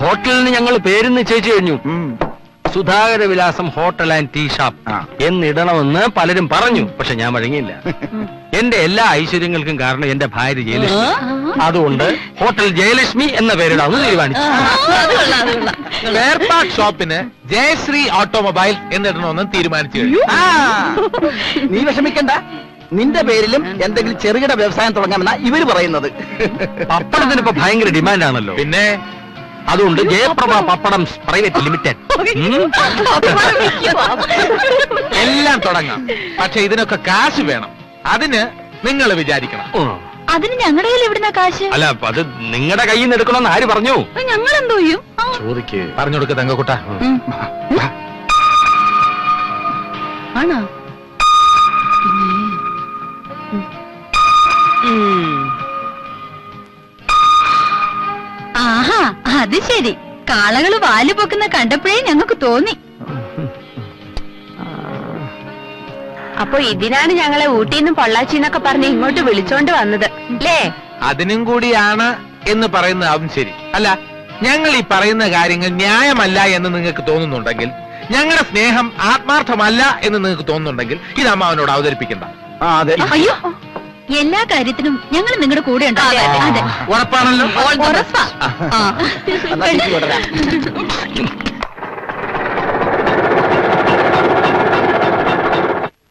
ഹോട്ടലിന് ഞങ്ങൾ പേര് നിശ്ചയിച്ചു കഴിഞ്ഞു. Sudhakara Vilasam hotel and tea shop. എന്നിടണമെന്ന് പലരും പറഞ്ഞു. പക്ഷെ ഞാൻ വഴങ്ങിയില്ല. എന്റെ എല്ലാ ഐശ്വര്യങ്ങൾക്കും കാരണം എന്റെ ഭാര്യ ജയലക്ഷ്മി. അതുകൊണ്ട് ഹോട്ടൽ ജയലക്ഷ്മി എന്ന പേരിടാമെന്ന് തീരുമാനിച്ചു ഷോപ്പിന് ജയശ്രീ ഓട്ടോമൊബൈൽ എന്നിടണമെന്ന് തീരുമാനിച്ചു കഴിഞ്ഞു. നീ വിഷമിക്കണ്ട. നിന്റെ പേരിലും എന്തെങ്കിലും ചെറുകിട വ്യവസായം തുടങ്ങാമെന്നാ ഇവർ പറയുന്നത്. പപ്പടത്തിന് ഭയങ്കര ഡിമാൻഡ് ആണല്ലോ പിന്നെ അതുകൊണ്ട് ജയപ്രഭ പപ്പടം പ്രൈവറ്റ് ലിമിറ്റഡ്. എല്ലാം തുടങ്ങാം. പക്ഷെ ഇതിനൊക്കെ കാശ് വേണം. അതിന് നിങ്ങൾ വിചാരിക്കണം. അതിന് ഞങ്ങളുടെ കയ്യിൽ എവിടുന്ന കാശ്? അല്ല അത് നിങ്ങളുടെ കയ്യിൽ നിന്ന് എടുക്കണമെന്ന് ആര് പറഞ്ഞു? ഞങ്ങൾ എന്തോ ചെയ്യും? ചോദിക്കേ. പറഞ്ഞു കൊടുക്ക തങ്കക്കുട്ട. ആണോ? അത് ശരി. കാളകൾ വാൽ പൊക്കുന്ന കണ്ടപ്പോഴേ ഞങ്ങൾക്ക് തോന്നി. അപ്പൊ ഇതിനാണ് ഞങ്ങളെ ഊട്ടിന്നും പൊള്ളാച്ചിന്നൊക്കെ പറഞ്ഞ് ഇങ്ങോട്ട് വിളിച്ചോണ്ട് വന്നത്. അല്ലേ? അതിനും കൂടിയാണ് എന്ന് പറയുന്നതാവും ശരി. അല്ല ഞങ്ങൾ ഈ പറയുന്ന കാര്യങ്ങൾ ന്യായമല്ല എന്ന് നിങ്ങൾക്ക് തോന്നുന്നുണ്ടെങ്കിൽ ഞങ്ങളുടെ സ്നേഹം ആത്മാർത്ഥമല്ല എന്ന് നിങ്ങൾക്ക് തോന്നുന്നുണ്ടെങ്കിൽ ഇത് അമ്മാവനോട് അവതരിപ്പിക്കണ്ട. ആ അതെ. അയ്യോ. എല്ലാ കാര്യത്തിനും ഞങ്ങൾ നിങ്ങളുടെ കൂടെ ഉണ്ടാവും അതെ. ഉറപ്പാണല്ലോ? ഉറപ്പാ.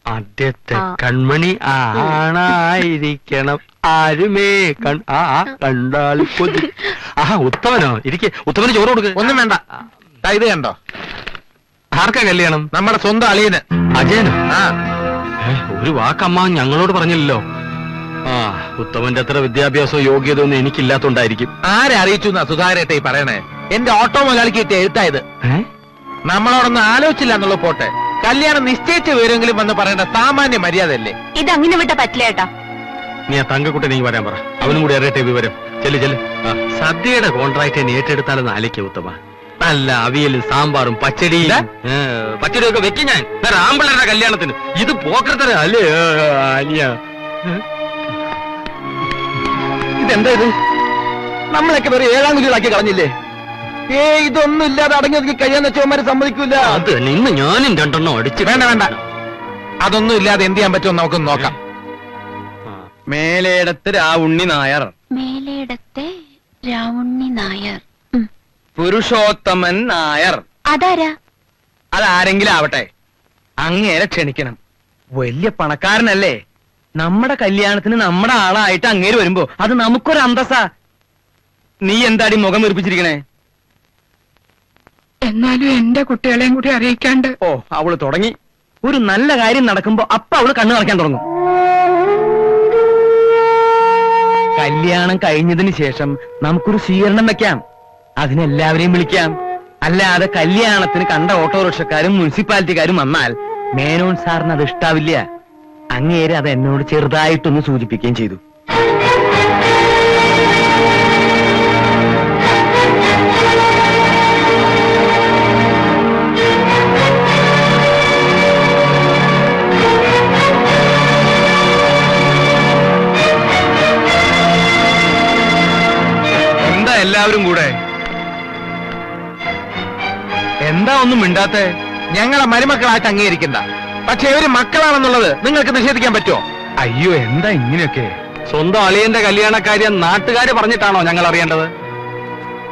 ആദ്യത്തെ കൺമണി ആണായിരിക്കണം. ആരുമേ കൺ ആ ആ, കണ്ടാൽ കൊതി. ആ ഉത്തമനോ? ഇരിക്കെ. ഉത്തമന് ചോറ് കൊടുക്ക. ഒന്നും വേണ്ട. ദാ ഇത് കണ്ടോ? ആർക്കാ കല്യാണം? നമ്മുടെ സ്വന്തം അളിയന്. അജയനോ? ആ. ഒരു വാക്കമ്മ ഞങ്ങളോട് പറഞ്ഞില്ലല്ലോ. ആ ഉത്തമന്റെ അത്ര വിദ്യാഭ്യാസവും യോഗ്യതയൊന്നും എനിക്കില്ലാത്തോണ്ടായിരിക്കും. ആരെ അറിയിച്ചു എന്നാ സുധാകരേട്ടെ ഈ പറയണേ? എന്റെ ഓട്ടോ മുതലാളിക്ക് കിട്ടിയ എഴുത്തായത്? നമ്മളോടൊന്നും ആലോചിച്ചില്ല എന്നുള്ള പോട്ടെ. കല്യാണം നിശ്ചയിച്ച വിവരമെങ്കിലും വന്ന് പറയേണ്ട സാമാന്യ മര്യാദ അല്ലേ ഇത് അങ്ങനെ വിട്ട പറ്റില്ല ഏട്ടാ. നീ ആ തങ്കക്കുട്ടനെ നീ വരാൻ പറ. അവനും കൂടി അറിയട്ടെ വിവരം. ചെല്ലു ചെല്ലു. സദ്യയുടെ കോൺട്രാക്ട് നീ ഏറ്റെടുത്താലെന്ന് ആലോചിക്ക ഉത്തമ. നല്ല അവിയലും സാമ്പാറും പച്ചടിയും? ഏ, പച്ചടിയൊക്കെ വെക്കും ഞാൻ. വേറെ ആമ്പിള്ളേരുടെ കല്യാണത്തിന്. ഇത് പോക്കത്തര അല്ലേ? അനിയ. ഇതെന്താ ഇത്? നമ്മളൊക്കെ വെറും ഏഴാം കുതികളാക്കി കളഞ്ഞില്ലേ? ഏ ഇതൊന്നും ഇല്ലാതെ അടങ്ങി ഒതുങ്ങി കഴിയാൻ വെച്ചവന്മാര് സമ്മതിക്കൂല. അത് നിന്ന് ഞാനും രണ്ടെണ്ണം അടിച്ചു വേണ്ട വേണ്ട. അതൊന്നും ഇല്ലാതെ എന്ത് ചെയ്യാൻ പറ്റുമോ നമുക്ക് നോക്കാം. മേലേടത്ത് രാവുണ്ണി നായർ. മേലേടത്തെ രാവുണ്ണി നായർ. പുരുഷോത്തമൻ നായർ. അതാരാ? അതാരെങ്കിലും ആവട്ടെ. അങ്ങേരെ ക്ഷണിക്കണം. വലിയ പണക്കാരനല്ലേ? നമ്മുടെ കല്യാണത്തിന് നമ്മുടെ ആളായിട്ട് അങ്ങേര് വരുമ്പോ അത് നമുക്കൊരു അന്തസ്സാ. നീ എന്താടി മുഖം വീർപ്പിച്ചിരിക്കണേ എന്നാലും എന്റെ കുട്ടികളെയും കൂടി അറിയിക്കാണ്ട്. ഓ അവൾ തുടങ്ങി. ഒരു നല്ല കാര്യം നടക്കുമ്പോ അപ്പ അവൾ കണ്ണു നിറയ്ക്കാൻ തുടങ്ങും. കല്യാണം കഴിഞ്ഞതിന് ശേഷം നമുക്കൊരു സ്വീകരണം വെക്കാം. അതിനെല്ലാവരെയും വിളിക്കാം. അല്ലാതെ കല്യാണത്തിന് കണ്ട ഓട്ടോറിക്ഷക്കാരും മുനിസിപ്പാലിറ്റിക്കാരും വന്നാൽ മേനോൻ സാറിന് അത് ഇഷ്ടാവില്ല. അങ്ങേര് അത് എന്നോട് ചെറുതായിട്ടൊന്ന് സൂചിപ്പിക്കുകയും ചെയ്തു. എന്താ എല്ലാവരും കൂടെ? എന്താ ഒന്നും മിണ്ടാത്തെ? ഞങ്ങളെ മരുമക്കളായിട്ട് അംഗീകരിക്കണ്ട പക്ഷെ ഒരു മക്കളാണെന്നുള്ളത് നിങ്ങൾക്ക് നിഷേധിക്കാൻ പറ്റുമോ? അയ്യോ എന്താ ഇങ്ങനെയൊക്കെ? സ്വന്തം അളിയന്റെ കല്യാണക്കാര്യം നാട്ടുകാര് പറഞ്ഞിട്ടാണോ ഞങ്ങൾ അറിയേണ്ടത്?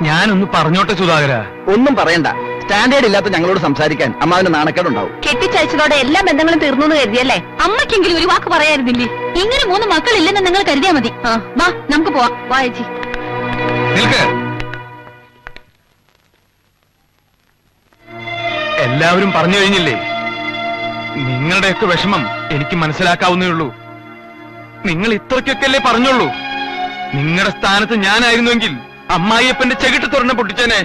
ഞാനൊന്ന് പറഞ്ഞോട്ടെ സുധാകര. ഒന്നും പറയണ്ട. സ്റ്റാൻഡേർഡ് ഇല്ലാത്ത ഞങ്ങളോട് സംസാരിക്കാൻ അമ്മാവിന്റെ നാണക്കേടുണ്ടാവും. കെട്ടിച്ചയച്ചതോടെ എല്ലാ ബന്ധങ്ങളും തീർന്നു എന്ന് കരുതിയല്ലേ അമ്മയ്ക്കെങ്കിലും ഒരു വാക്ക് പറയായിരുന്നില്ലേ ഇങ്ങനെ മൂന്ന് മക്കളില്ലെന്ന് നിങ്ങൾ കരുതിയാ മതി. വാ നമുക്ക് പോവാം. വാ ചേച്ചി. എല്ലാവരും പറഞ്ഞു കഴിഞ്ഞില്ലേ? നിങ്ങളുടെയൊക്കെ വിഷമം എനിക്ക് മനസ്സിലാക്കാവുന്നേ ഉള്ളൂ. നിങ്ങൾ ഇത്രയ്ക്കൊക്കെയല്ലേ പറഞ്ഞുള്ളൂ. നിങ്ങളുടെ സ്ഥാനത്ത് ഞാനായിരുന്നുവെങ്കിൽ അമ്മായിയപ്പന്റെ ചെകിട്ട് തുറന്ന് പൊട്ടിച്ചേനെ.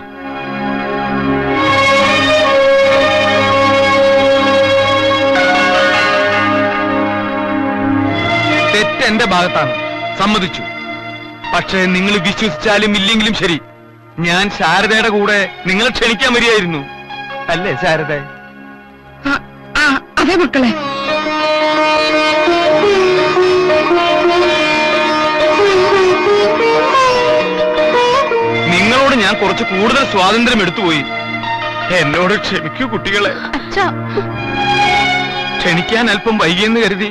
തെറ്റ് എന്റെ ഭാഗത്താണ്. സമ്മതിച്ചു. പക്ഷേ നിങ്ങൾ വിശ്വസിച്ചാലും ഇല്ലെങ്കിലും ശരി. ഞാൻ ശാരദയുടെ കൂടെ നിങ്ങളെ ക്ഷണിക്കാൻ വരികയായിരുന്നു. അല്ലേ ശാരദ? അതെ മക്കളെ. നിങ്ങളോട് ഞാൻ കുറച്ച് കൂടുതൽ സ്വാതന്ത്ര്യം എടുത്തുപോയി. എന്നോട് ക്ഷമിക്കൂ കുട്ടികളെ. അച്ഛാ. ക്ഷണിക്കാൻ അല്പം വൈകിയെന്ന് കരുതി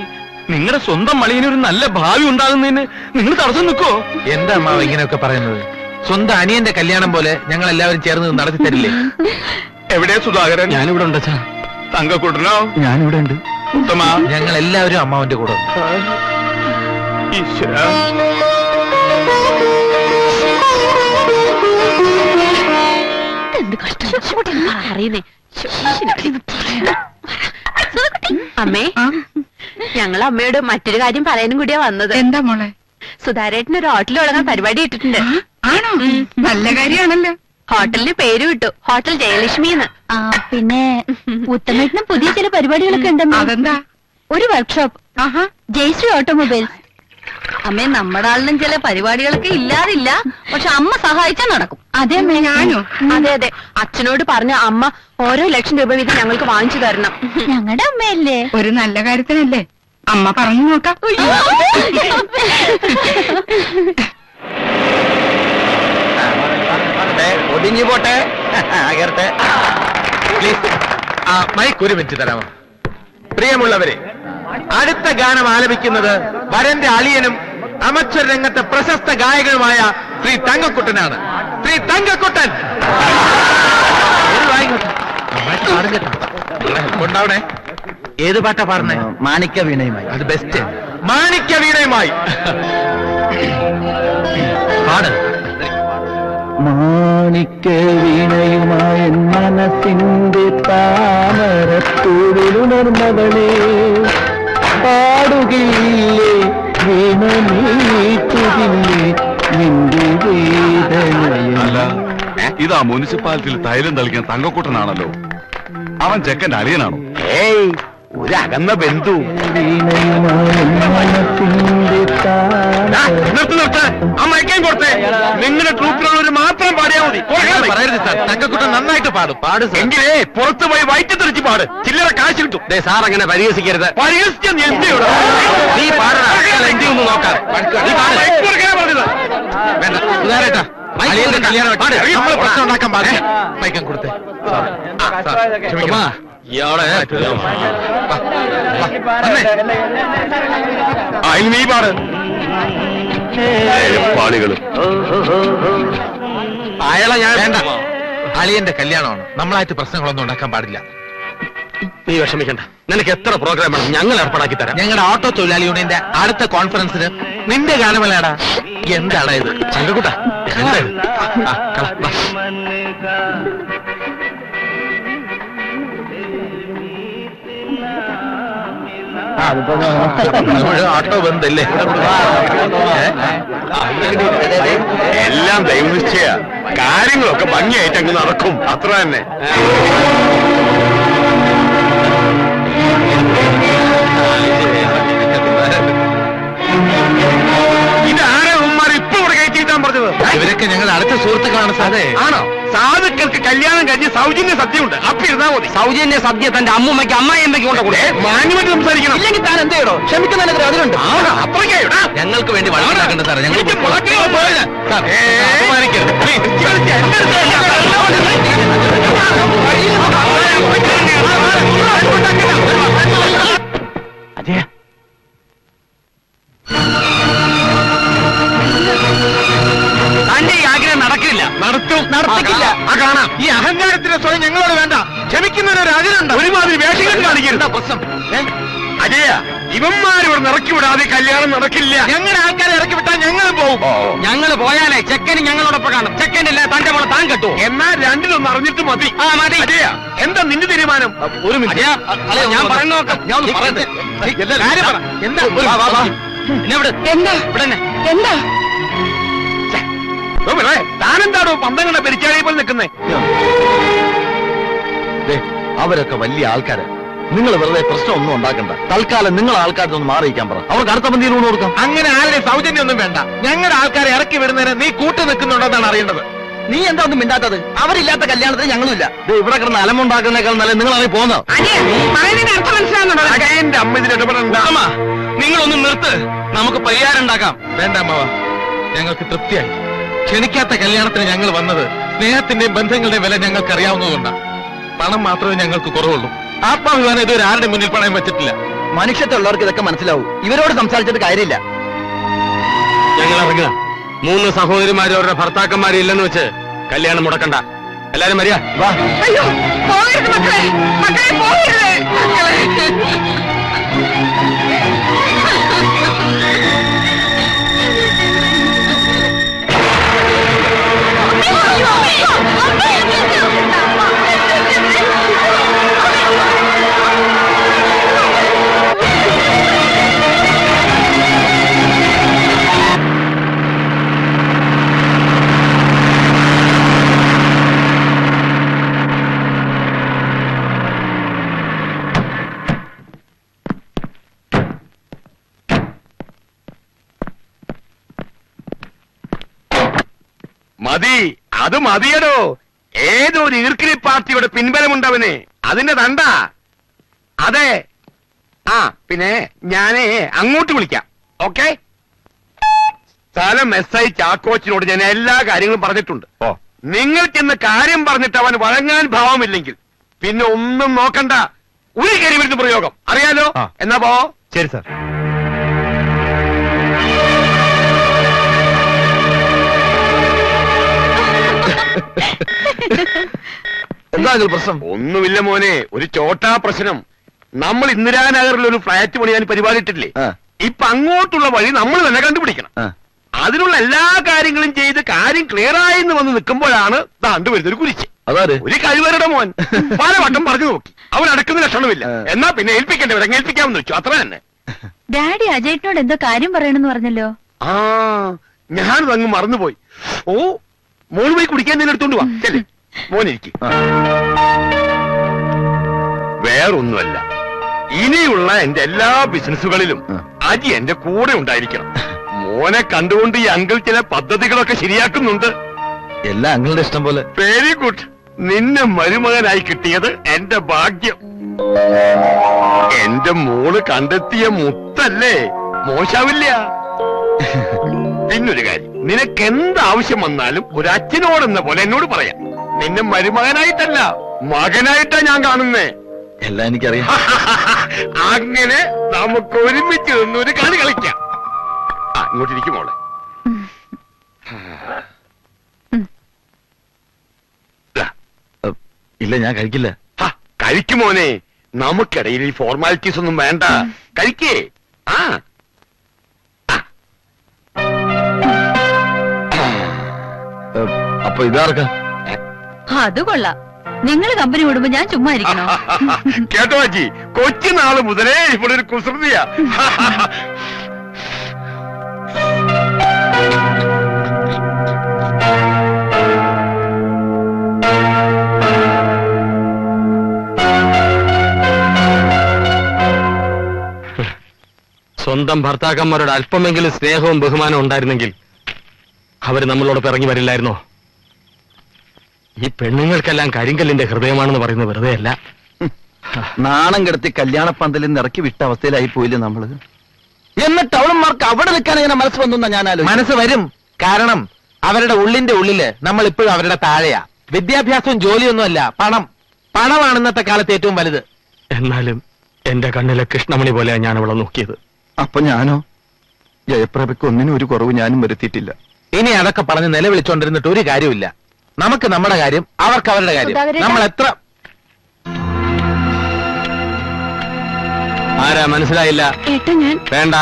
നിങ്ങളുടെ സ്വന്തം മളിയന് ഒരു നല്ല ഭാവി ഉണ്ടാകുന്നതിന് നിങ്ങൾ തടസ്സം നിൽക്കോ? എന്താ അമ്മാവ് ഇങ്ങനെയൊക്കെ പറയുന്നത്? സ്വന്തം അനിയന്റെ കല്യാണം പോലെ ഞങ്ങൾ എല്ലാവരും ചേർന്ന് നടത്തി തരില്ലേ എവിടെയാ സുധാകരൻ? ഞാനിവിടെ ഉണ്ട് അച്ഛാ. തങ്കക്കൂട്ടനോ? ഞാനിവിടെ ഉണ്ട് ഉത്തമ. ഞങ്ങൾ എല്ലാവരും അമ്മാവന്റെ കൂടെ ഉണ്ട്. ഈശ്വര. എന്ത് കഷ്ടം? അറിയുന്നേ അമ്മേ ഞങ്ങൾ അമ്മയോട് മറ്റൊരു കാര്യം പറയാനും കൂടിയാ വന്നത്. എന്താ മോളെ? സുധാരേട്ടന് ഒരു ഹോട്ടലിൽ തുടങ്ങാൻ പരിപാടി ഇട്ടിട്ടുണ്ട്. ആണോ? നല്ല കാര്യാണല്ലോ ഹോട്ടലിന് പേര് വിട്ടു. ഹോട്ടൽ ജയലക്ഷ്മി എന്ന് ആ പിന്നെ ഉത്തമേട്ടിനും പുതിയ ചില പരിപാടികളൊക്കെ ഉണ്ടെന്ന് അതെന്താ? ഒരു വർക്ക്ഷോപ്പ് ആഹാ. ജയശ്രീ ഓട്ടോമൊബൈൽ അമ്മേ നമ്മുടെ ആളിനും ചില പരിപാടികളൊക്കെ ഇല്ലാതില്ല. പക്ഷെ അമ്മ സഹായിച്ചാൽ നടക്കും. അതെ അമ്മേ. ഞാനോ? അതെ അതെ. അച്ഛനോട് പറഞ്ഞ അമ്മ ഓരോ ലക്ഷം രൂപ വീതം ഞങ്ങൾക്ക് വാങ്ങിച്ചു തരണം. ഞങ്ങളുടെ അമ്മയല്ലേ? ഒരു നല്ല കാര്യത്തിനല്ലേ? അമ്മ പറഞ്ഞു നോക്കാം. ഒടിഞ്ഞു പോട്ടെ. പ്ലീസ് ആ മൈക്ക് ഒരു മിനിറ്റ് തരാമോ? പ്രിയമുള്ളവരെ അടുത്ത ഗാനം ആലപിക്കുന്നത് വരന്റെ അളിയനും അമച്ചർ രംഗത്തെ പ്രശസ്ത ഗായകനുമായ ശ്രീ തങ്കക്കുട്ടനാണ്. ശ്രീ തങ്കക്കുട്ടൻ! ഉണ്ടാവണേ ഏത് പാട്ടാ പാടുന്നേ? മാണിക്യ വീണയുമായി അത് ബെസ്റ്റ് മാണിക്യ വീണയുമായി പാട് മാണിക്യ വീണയുമായ മനസ്സിന്റെ താമരപ്പൂവിലുണർന്നവളെ പാടുകയില്ലേ വീണ നീട്ടുകില്ലേ നിന്റെ വേദനയല്ല ഇതാ മുനിസിപ്പാലിറ്റിയിൽ തൈലം തളിക്കാൻ തങ്കക്കൂട്ടനാണല്ലോ. അവൻ ചെക്കന്റെ അളിയനാണോ? ഏയ് ഒരു അകന്ന ബന്ധു നിർത്ത് നിർത്ത് ആ മയക്കാൻ കൊടുത്തേ നിങ്ങളുടെ ട്രൂപ്പിലുള്ളവർ മാത്രം പാടിയാ മതി പറയരുത് സാർ തങ്കക്കുട്ടൻ നന്നായിട്ട് പാടും പാട് എങ്കിലേ പുറത്തു പോയി വൈറ്റ് തെറിച്ച് പാട് ചില്ലറ കാശ് കിട്ടും ദേ സാർ അങ്ങനെ പരിഹസിക്കരുത് പരിഹസിക്കാൻ നീ എന്ത് നീ പാടണ എന്തി ഒന്ന് നോക്കാം നീ പാട്. വേണ്ട സുധാരേട്ടാ അളിയന്റെ കല്യാണം പ്രശ്നം ഉണ്ടാക്കാൻ പാടില്ല മയക്കം കൊടുത്തേ ഉമ്മാ, ഇയാളെ? അതിന് നീ പാട്. പാളികളും. അയാളെ ഞാൻ വേണ്ട. അളിയന്റെ കല്യാണമാണ്. നമ്മളായിട്ട് പ്രശ്നങ്ങളൊന്നും ഉണ്ടാക്കാൻ പാടില്ല. നീ വിഷമിക്കണ്ട. നിനക്ക് എത്ര പ്രോഗ്രാം വേണം? ഞങ്ങൾ ഏർപ്പാടാക്കി തരാം. ഞങ്ങളുടെ ഓട്ടോ തൊഴിലാളി യൂണിയന്റെ അടുത്ത കോൺഫറൻസിന് നിന്റെ ഗാനമല്ലാടാ എന്താടാ ഇത്? ചങ്കക്കുട്ട എന്താ ഇത്? ആട്ടോ കള, വാ. നമ്മുടെ ഓട്ടോ ബന്ധല്ലേ എല്ലാം ദൈവനിശ്ചയ. കാര്യങ്ങളൊക്കെ ഭംഗിയായിട്ട് അങ്ങ് നടക്കും. അത്ര തന്നെ. ഇതാരാ ഉമ്മാർ ഇപ്പൊ ഇവിടെ കയറ്റിയിട്ടാൻ പറഞ്ഞത്? ഇവരൊക്കെ ഞങ്ങൾ അടുത്ത സുഹൃത്തുക്കളാണ് സാറേ. ആണോ? സാധുക്കൾക്ക് കല്യാണം കഴിഞ്ഞ് സൗജന്യ സദ്യയുണ്ട്. അപ്പൊ ഇരുന്നാ മതി. സൗജന്യ സദ്യ തന്റെ അമ്മൂമ്മയ്ക്ക് അമ്മായിയമ്മയ്ക്ക് കൊണ്ട് കൂടെ മാന്യമായിട്ട് സംസാരിക്കണം. ഇല്ലെങ്കിൽ താൻ എന്ത് ചെയ്യണോ? ക്ഷമിക്കുന്നതിന് അതിലുണ്ട്. ഞങ്ങൾക്ക് വേണ്ടി വളരെ സാറേ ഞങ്ങൾ അപമാനിക്കരുത്. വിടാതെ കല്യാണം നടക്കില്ല. ഞങ്ങളുടെ ആൾക്കാരെ ഇറക്കി വിട്ടാൽ ഞങ്ങൾ പോകും ഞങ്ങൾ പോയാലേ ചെക്കന് ഞങ്ങളോടൊപ്പം കാണും. ചെക്കനില്ല തന്റെ മോളെ താൻ കെട്ടു. എന്നാ രണ്ടിലൊന്ന് അറിഞ്ഞിട്ട് മതി. ആ മതി. അജയ എന്താ നിന്റെ തീരുമാനം? ഒരു മിനിറ്റ്. ഞാൻ പറഞ്ഞു നോക്കാം. ഞാൻ ഒന്ന് പറയട്ടെ കാര്യം പറ. എന്താ? വാ, വാ, വാ. എന്നെ വിട്. എന്താ? ഇവിടെ തന്നെ. എന്താ? ഓ, പിള്ളേ, താനെന്താണോ പന്തങ്ങളുടെ പെരിച്ചാഴിയെ പോലെ നിൽക്കുന്നേ? അവരൊക്കെ വലിയ ആൾക്കാര്. നിങ്ങൾ വെറുതെ പ്രശ്നമൊന്നും ഉണ്ടാക്കണ്ട. തൽക്കാലം നിങ്ങൾ ആൾക്കാരുടെ ഒന്ന് മാറിയിക്കാൻ പറ. അവർക്ക് അടുത്ത പന്തിയിൽ ഊണ് കൊടുക്കാം. അങ്ങനെ ആരുടെ സൗജന്യൊന്നും വേണ്ട. ഞങ്ങളുടെ ആൾക്കാരെ ഇറക്കി വിടുന്നതിന് നീ കൂട്ടു നിൽക്കുന്നുണ്ടെന്നാണ് അറിയേണ്ടത്. നീ എന്താ ഒന്നും മിണ്ടാത്തത്? അവരില്ലാത്ത കല്യാണത്തിന് ഞങ്ങളില്ല ദേ, ഇവിടെ കിടന്ന് അലമുണ്ടാക്കുന്നേക്കാൾ നല്ല നിങ്ങൾ അറിയി മനസ്സിലാവുന്നുണ്ടോ? എന്റെ അമ്മ ഇതിൽ ഇടപെടണ്ട. നിങ്ങളൊന്ന് നിർത്ത്. നമുക്ക് പരിഹാരം ഉണ്ടാക്കാം. വേണ്ട അമ്മാവ ഞങ്ങൾക്ക് തൃപ്തിയായി. ക്ഷണിക്കാത്ത കല്യാണത്തിന് ഞങ്ങൾ വന്നത് സ്നേഹത്തിന്റെയും ബന്ധങ്ങളുടെയും വില ഞങ്ങൾക്ക് അറിയാവുന്നതുകൊണ്ടാണ് പണം മാത്രമേ ഞങ്ങൾക്ക് കുറവുള്ളൂ. ആത്മാഭിമാനം ഇതുവരെ ആരുടെ മുന്നിൽ പണയം വെച്ചിട്ടില്ല? മനുഷ്യത്തുള്ളവർക്ക് ഇതൊക്കെ മനസ്സിലാവും. ഇവരോട് സംസാരിച്ചിട്ട് കാര്യമില്ല. ഞങ്ങൾ ഇറങ്ങുക. മൂന്ന് സഹോദരിമാരും അവരുടെ ഭർത്താക്കന്മാരും ഇല്ലെന്ന് വെച്ച് കല്യാണം മുടക്കണ്ട. എല്ലാരും വരിക. വാ. മതി. അത് മതിയടോ. ഏതൊരു ഈർക്കിലി പാർട്ടിയുടെ പിൻബലമുണ്ടവന് അതിന്റെ തണ്ട. അതെ. ആ പിന്നെ ഞാനേ അങ്ങോട്ട് വിളിക്കാം. ഓക്കെ? സ്ഥലം എസ് ഐ ചാക്കോച്ചിനോട് ഞാൻ എല്ലാ കാര്യങ്ങളും പറഞ്ഞിട്ടുണ്ട്. ഓ. നിങ്ങൾക്കിന്ന് കാര്യം പറഞ്ഞിട്ട് അവൻ വഴങ്ങാൻ ഭാവമില്ലെങ്കിൽ പിന്നെ ഒന്നും നോക്കണ്ട. ഒരു കരിവിരുന്ന് പ്രയോഗം. അറിയാലോ? എന്നാ പോ. ശരി സാർ. എന്താ ഇതിൽ പ്രശ്നം? ഒന്നുമില്ല മോനെ ഒരു ചോട്ടാ പ്രശ്നം. നമ്മൾ ഇന്ദിരാനഗറിൽ ഒരു ഫ്ലാറ്റ് പണിയാൻ പരിപാടിയിട്ടില്ലേ? ആ. ഇപ്പൊ അങ്ങോട്ടുള്ള വഴി നമ്മൾ തന്നെ കണ്ടുപിടിക്കണം. ആ. അതിനുള്ള എല്ലാ കാര്യങ്ങളും ചെയ്ത് കാര്യം ക്ലിയർ ആയി എന്ന് വന്ന് നിൽക്കുമ്പോഴാണ് താണ്ട് വരുന്നൊരു കുരിച്ച് അതാര്? ഒരു കഴിവരുടെ മോൻ. പല വട്ടം പറഞ്ഞു നോക്കി. അവൻ അടക്കുന്ന ലക്ഷണമില്ല. ആ. എന്നാ പിന്നെ ഏൽപ്പിക്കേണ്ടവരെ ഏൽപ്പിക്കാമെന്ന് വെച്ചു. അത്ര തന്നെ. ഡാഡി അജയ്നോട് എന്തോ കാര്യം പറയണെന്ന് പറഞ്ഞല്ലോ. ആ ഞാനത് അങ്ങ് മറന്നുപോയി. ഓ മോൾ പോയി കുടിക്കാൻ തന്നെ എടുത്തോണ്ട് വാ. ചെല്ലേ. മോനിരിക്കും. വേറൊന്നുമല്ല. ഇനിയുള്ള എന്റെ എല്ലാ ബിസിനസ്സുകളിലും. അജി എന്റെ കൂടെ ഉണ്ടായിരിക്കണം. മോനെ കണ്ടുകൊണ്ട് ഈ അങ്കിൾ ചില പദ്ധതികളൊക്കെ ശരിയാക്കുന്നുണ്ട്. എല്ലാം അങ്കിളുടെ ഇഷ്ടം പോലെ. വെരി ഗുഡ് നിന്നെ മരുമകനായി കിട്ടിയത് എന്റെ ഭാഗ്യം. എന്റെ മോൾ കണ്ടെത്തിയ മുത്തല്ലേ? മോശാവില്ല. പിന്നൊരു കാര്യം. നിനക്ക് എന്ത് ആവശ്യം വന്നാലും ഒരു അച്ഛനോടെന്ന പോലെ എന്നോട് പറയാം. നിന്നെ മരുമകനായിട്ടല്ല മകനായിട്ടാ ഞാൻ കാണുന്നേ. എല്ലാം എനിക്കറിയാം. അങ്ങനെ നമുക്ക് ഒരുമിച്ച് നിന്നൊരു കളി കളിക്കാം. ആ ഇങ്ങോട്ടിരിക്കും മോളെ. ഇല്ല ഞാൻ കഴിക്കില്ല. കഴിക്കുമോനെ നമുക്കിടയിൽ ഈ ഫോർമാലിറ്റീസ് ഒന്നും വേണ്ട. കഴിക്കേ. ആ. അപ്പൊ ഇതാർക്കാ? അത് കൊള്ളാം. നിങ്ങൾ കമ്പനി വിടുമ്പോ ഞാൻ ചുമ്മാ ഇരിക്കണോ? കേട്ടോ അജി കൊച്ചുനാൾ മുതലേ ഇവിടെ ഒരു കുസൃതിയാ. സ്വന്തം ഭർത്താക്കന്മാരോട് അല്പമെങ്കിലും സ്നേഹവും ബഹുമാനവും ഉണ്ടായിരുന്നെങ്കിൽ അവർ നമ്മളോടൊപ്പം ഇറങ്ങി വരില്ലായിരുന്നോ? ഈ പെണ്ണുങ്ങൾക്കെല്ലാം കരിങ്കല്ലിന്റെ ഹൃദയമാണെന്ന് പറയുന്നത് വെറുതെ അല്ല. നാണം കിടത്തി കല്യാണപ്പന്തലിൽ നിന്ന് ഇറക്കി വിട്ട അവസ്ഥയിലായി പോയില്ലേ നമ്മൾ? എന്നിട്ട് അവളന്മാർക്ക് അവിടെ നിൽക്കാൻ ഇങ്ങനെ മനസ്സ് വന്നു ഞാൻ ആലോചിച്ചു മനസ്സ് വരും. കാരണം അവരുടെ ഉള്ളിന്റെ ഉള്ളിൽ നമ്മൾ ഇപ്പോഴും അവരുടെ താഴെയാ. വിദ്യാഭ്യാസവും ജോലിയൊന്നും അല്ല പണം. പണമാണ് ഇന്നത്തെ കാലത്ത് ഏറ്റവും വലുത്. എന്നാലും എന്റെ കണ്ണിലെ കൃഷ്ണമണി പോലെ ഞാൻ അവളെ നോക്കിയത്. അപ്പൊ ഞാനോ? ജയപ്രഭയ്ക്ക് ഒന്നിനും ഒരു കുറവ് ഞാനും വരുത്തിയിട്ടില്ല. ഇനി അതൊക്കെ പറഞ്ഞ് നിലവിളിച്ചോണ്ടിരുന്നിട്ട് ഒരു കാര്യമില്ല നമുക്ക് നമ്മുടെ കാര്യം അവർക്ക് അവരുടെ കാര്യം. സുധാകരേട്ടാ. നമ്മൾ എത്ര ആരാ മനസ്സിലായില്ല? ഏട്ടാ ഞാൻ. വേണ്ട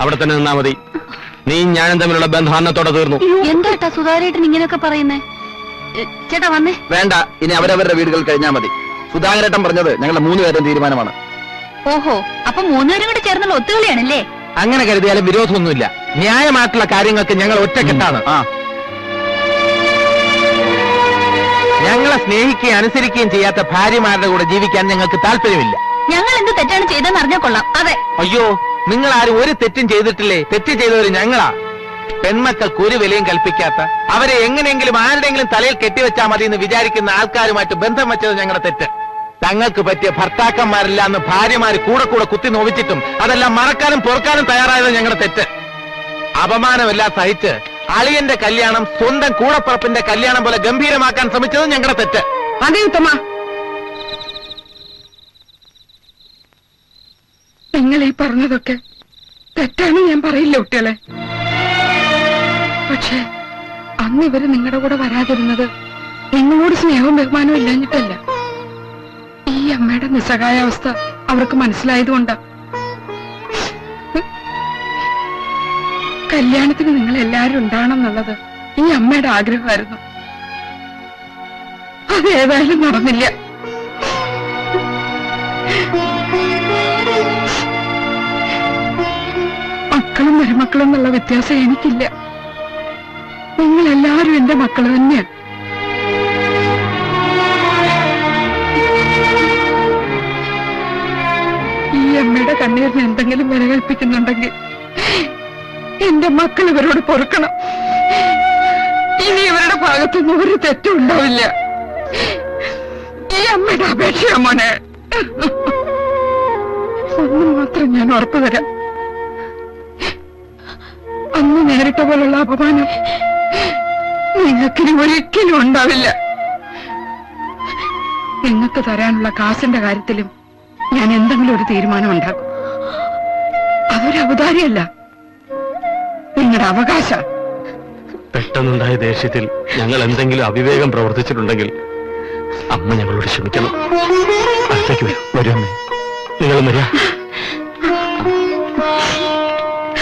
അവിടെ തന്നെ നിന്നാ മതി. നീ ഞാനും തമ്മിലുള്ള ബന്ധം അന്നത്തോടെ തീർന്നു എന്താട്ടാ സുധാരേട്ടൻ ഇങ്ങനെയൊക്കെ പറയുന്നേ? ചേട്ടാ വന്നേ. വേണ്ട ഇനി അവരവരുടെ വീടുകൾ കഴിഞ്ഞാൽ മതി. സുധാകരേട്ടൻ പറഞ്ഞത് ഞങ്ങളുടെ മൂന്ന് പേരും തീരുമാനമാണ്. ഓഹോ അപ്പൊ മൂന്നുപേരും കൂടെ ചേർന്നുള്ള ഒത്തുകളിയാണല്ലേ? അങ്ങനെ കരുതിയാലും വിരോധമൊന്നുമില്ല. ന്യായമായിട്ടുള്ള കാര്യങ്ങൾക്ക് ഞങ്ങൾ ഒറ്റക്കെട്ടാണ്. ആ. ഞങ്ങളെ സ്നേഹിക്കുകയും അനുസരിക്കുകയും ചെയ്യാത്ത ഭാര്യമാരുടെ കൂടെ ജീവിക്കാൻ ഞങ്ങൾക്ക് താല്പര്യമില്ല. ഞങ്ങൾ എന്ത് തെറ്റാണ് ചെയ്തെന്ന് അറിഞ്ഞാൽ കൊള്ളാം. അതെ. അയ്യോ നിങ്ങൾ ആരും ഒരു തെറ്റും ചെയ്തിട്ടില്ലേ? തെറ്റ് ചെയ്തവര് ഞങ്ങളാ. പെൺമക്കൾക്ക് ഒരു വിലയും കൽപ്പിക്കാത്ത അവരെ എങ്ങനെയെങ്കിലും ആരുടെയെങ്കിലും തലയിൽ കെട്ടിവെച്ചാൽ മതി എന്ന് വിചാരിക്കുന്ന ആൾക്കാരുമായിട്ട് ബന്ധം വെച്ചത് ഞങ്ങളുടെ തെറ്റ്. തങ്ങൾക്ക് പറ്റിയ ഭർത്താക്കന്മാരില്ല എന്ന് ഭാര്യമാര് കൂടെ കൂടെ കുത്തി നോവിച്ചിട്ടും അതെല്ലാം മറക്കാനും പൊറുക്കാനും തയ്യാറായത് ഞങ്ങളുടെ തെറ്റ്. അപമാനമെല്ലാം സഹിച്ച് അളിയന്റെ കല്യാണം സ്വന്തം കൂടപ്പുറപ്പിന്റെ കല്യാണം പോലെ ഗംഭീരമാക്കാൻ ശ്രമിച്ചത് ഞങ്ങളുടെ തെറ്റ്. അതെ ഉത്തമ. നിങ്ങൾ ഈ പറഞ്ഞതൊക്കെ തെറ്റാണ് ഞാൻ പറയില്ല കുട്ടികളെ. പക്ഷേ അന്ന് ഇവർ നിങ്ങളുടെ കൂടെ വരാതിരുന്നത് നിങ്ങളോട് സ്നേഹവും ബഹുമാനവും ഇല്ലാഞ്ഞിട്ടല്ല. ഈ അമ്മയുടെ നിസ്സഹായാവസ്ഥ അവർക്ക് മനസ്സിലായതുകൊണ്ടാ. കല്യാണത്തിന് നിങ്ങൾ എല്ലാരും ഉണ്ടാണെന്നുള്ളത് ഈ അമ്മയുടെ ആഗ്രഹമായിരുന്നു. അതേതായാലും നടന്നില്ല. മക്കളും മരുമക്കളും എന്നുള്ള വ്യത്യാസം എനിക്കില്ല. നിങ്ങൾ എല്ലാവരും എന്റെ മക്കൾ തന്നെയാണ്. ഈ അമ്മയുടെ കണ്ണീരിന് എന്തെങ്കിലും വില എന്റെ മക്കൾ ഇവരോട് പൊറുക്കണം. ഇനി ഇവരുടെ ഭാഗത്തുനിന്ന് ഒരു തെറ്റും ഉണ്ടാവില്ല. ഈ അമ്മയുടെ അപേക്ഷയാ മോനെ. ഒന്ന് മാത്രം ഞാൻ ഉറപ്പു തരാം. അന്ന് നേരിട്ട പോലുള്ള അപമാനം നിങ്ങൾക്കിനി ഒരിക്കലും ഉണ്ടാവില്ല. നിങ്ങൾക്ക് തരാനുള്ള കാശിന്റെ കാര്യത്തിലും ഞാൻ എന്തെങ്കിലും ഒരു തീരുമാനം ഉണ്ടാക്കും. അതൊരു അവതാരിയല്ല അവകാശ. പെട്ടെന്നുണ്ടായ ദേഷ്യത്തിൽ ഞങ്ങൾ എന്തെങ്കിലും അവിവേകം പ്രവർത്തിച്ചിട്ടുണ്ടെങ്കിൽ അമ്മ ഞങ്ങളോട് ക്ഷമിക്കണം. അടുത്തേക്ക് വരൂ. വരൂ അമ്മേ. നിങ്ങൾ വരിക